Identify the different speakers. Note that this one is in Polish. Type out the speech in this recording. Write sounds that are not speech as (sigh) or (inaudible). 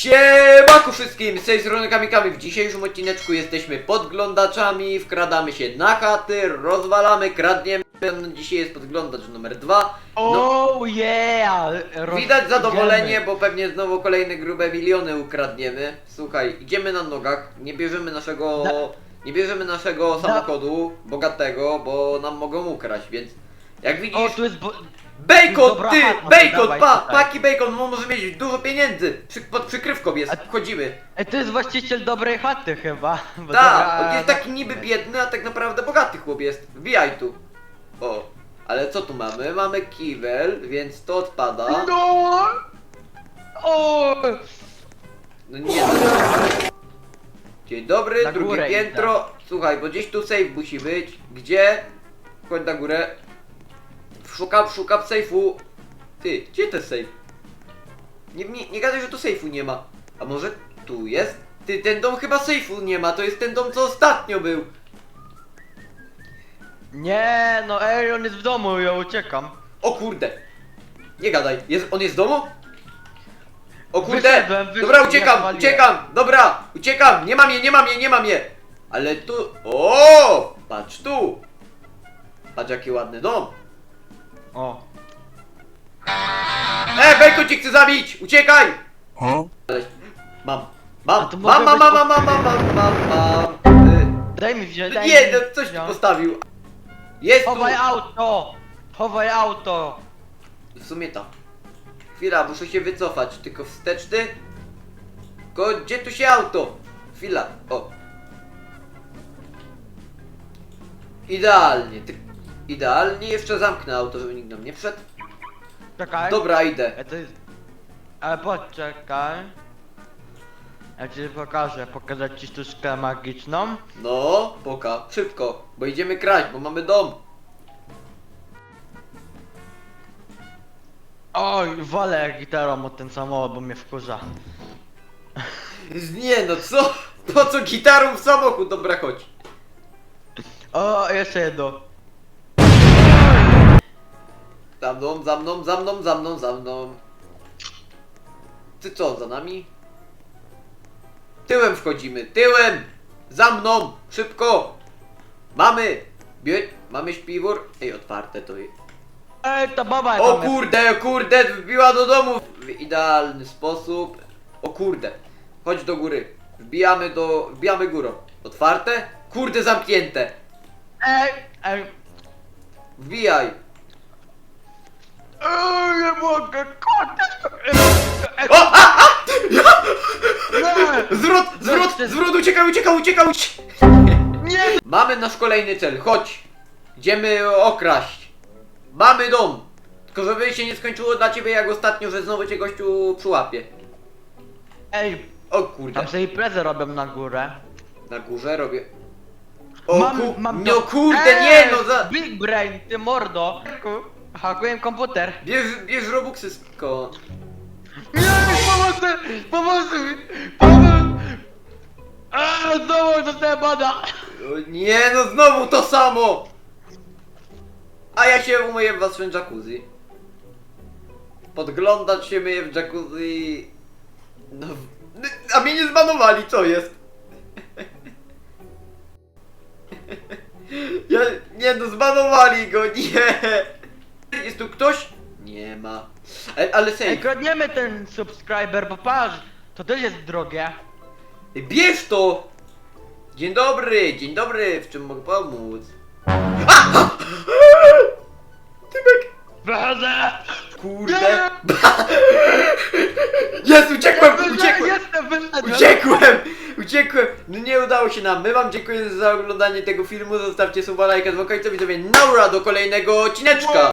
Speaker 1: Siemanko wszystkim, z tej strony Kamikami. W dzisiejszym odcineczku jesteśmy podglądaczami, wkradamy się na chaty, rozwalamy, kradniemy. Dzisiaj jest podglądacz numer dwa. No,
Speaker 2: Oh yeah! Roz-
Speaker 1: widać zadowolenie, bo pewnie znowu kolejne grube miliony ukradniemy. Słuchaj, idziemy na nogach, nie bierzemy naszego... Nie bierzemy naszego samochodu bogatego, bo nam mogą ukraść, więc... Jak widzisz...
Speaker 2: O, tu jest bo...
Speaker 1: Bacon,
Speaker 2: Dobra,
Speaker 1: ty! Bacon,
Speaker 2: dawaj
Speaker 1: pa!
Speaker 2: tutaj.
Speaker 1: Paki bacon, no może mieć dużo pieniędzy! Przy, pod przykrywką jest, wchodzimy.
Speaker 2: E, to jest właściciel dobrej chaty chyba. Bo
Speaker 1: Tak,
Speaker 2: dobra,
Speaker 1: on jest taki niby biedny, a tak naprawdę bogaty chłop jest. Wbijaj tu. O, ale co tu mamy? Mamy kiwel, więc to odpada.
Speaker 2: No! O!
Speaker 1: No nie. Dzień dobry,
Speaker 2: Na
Speaker 1: drugie
Speaker 2: górę
Speaker 1: piętro. Słuchaj, bo gdzieś tu safe musi być. Gdzie? Chodź na górę. Szukam, szukam safe'u. Ty, gdzie ten safe? Nie, nie, nie gadaj, że tu safe'u nie ma. A może tu jest? Ty, ten dom chyba safe'u nie ma, to jest ten dom, co ostatnio był.
Speaker 2: Nie, no ej, on jest w domu, ja uciekam.
Speaker 1: O kurde! Nie gadaj, jest, on jest w domu? O kurde!
Speaker 2: Wyszedłem, wyszedłem,
Speaker 1: Dobra, uciekam, uciekam! Dobra, uciekam! Nie mam je, nie mam je, nie mam je! Ale tu... O! Patrz tu! Patrz jaki ładny dom!
Speaker 2: O.
Speaker 1: E, Bejko cię chce zabić! Uciekaj! Mam, mam,
Speaker 2: to
Speaker 1: mam,
Speaker 2: mogę
Speaker 1: mam, mam,
Speaker 2: być
Speaker 1: mam, mam, mam, mam, mam, mam.
Speaker 2: Daj mi wziąć,
Speaker 1: Y,
Speaker 2: daj
Speaker 1: Nie,
Speaker 2: mi
Speaker 1: no coś ci
Speaker 2: wziąć.
Speaker 1: postawił. Jest tu!
Speaker 2: Chowaj auto! Chowaj auto!
Speaker 1: W sumie tam. Chwila, muszę się wycofać, tylko wsteczny. Ko, gdzie tu się auto? Chwila, o. Idealnie, ty, idealnie. Jeszcze zamknę auto, żeby nikt nam nie wszedł.
Speaker 2: Czekaj.
Speaker 1: Dobra, idę.
Speaker 2: E, to jest... Ale poczekaj. Ja ci pokażę, pokazać ci sztuczkę magiczną.
Speaker 1: No, poka, szybko, bo idziemy kraść, bo mamy dom.
Speaker 2: Oj, walę gitarą o ten samochód, bo mnie wkurza.
Speaker 1: Nie no, co? Po co gitarą w samochód? Dobra, chodź.
Speaker 2: O, jeszcze jedno.
Speaker 1: Za mną, za mną, za mną, za mną, za mną. Ty co, za nami? Tyłem wchodzimy, tyłem! Za mną! Szybko! Mamy! Bie... Mamy śpiwór? Ej, otwarte to jest.
Speaker 2: Ej, ta baba
Speaker 1: O
Speaker 2: tam jest.
Speaker 1: kurde, kurde, wbiła do domu w idealny sposób. O kurde, chodź do góry. Wbijamy do... wbijamy górą. Otwarte? Kurde, zamknięte.
Speaker 2: Ej, ej.
Speaker 1: Wbijaj.
Speaker 2: Ej, nie mogę, kurde.
Speaker 1: O, a, a!
Speaker 2: nie,
Speaker 1: Zwrót, zwrót,
Speaker 2: ty-
Speaker 1: zwrót, uciekaj, uciekaj, uciekaj, uciekaj.
Speaker 2: nie.
Speaker 1: Mamy nasz kolejny cel, chodź! Idziemy okraść. Mamy dom! Tylko żeby się nie skończyło dla ciebie jak ostatnio, że znowu cię gościu przyłapie.
Speaker 2: Ej,
Speaker 1: O kurde,
Speaker 2: tam sobie imprezę robią na górę.
Speaker 1: na górze robię. O
Speaker 2: mam,
Speaker 1: ku...
Speaker 2: mam
Speaker 1: No kurde,
Speaker 2: Ej,
Speaker 1: nie no za...
Speaker 2: Big brain, ty mordo. Hakuję komputer.
Speaker 1: Bierz, bierz robuxy skąd?
Speaker 2: Nie, pomocy, pomocy, pomocy. A, znowu dostałem bada.
Speaker 1: O Nie no, znowu to samo! A ja się umyję w waszym jacuzzi. Podglądać się myję w jacuzzi... No... w- A mnie nie zbanowali, co jest? Ja... Nie no, zbanowali go, nie! Jest tu ktoś? Nie ma. Ale, ale
Speaker 2: Ej, kradniemy ten subskryber, bo patrz, to też jest drogie.
Speaker 1: bierz to! Dzień dobry, dzień dobry, w czym mogę pomóc? A! (laughs) Tymek!
Speaker 2: Wychodzę!
Speaker 1: Kurde! (laughs) Jest, uciekłem! Uciekłem!
Speaker 2: Jestem, wyszedłem!
Speaker 1: Uciekłem! Uciekłem! No nie udało się nam. My wam dziękuję za oglądanie tego filmu. Zostawcie suba, lajka, dzwonka i co widzowie. Naura do kolejnego odcineczka!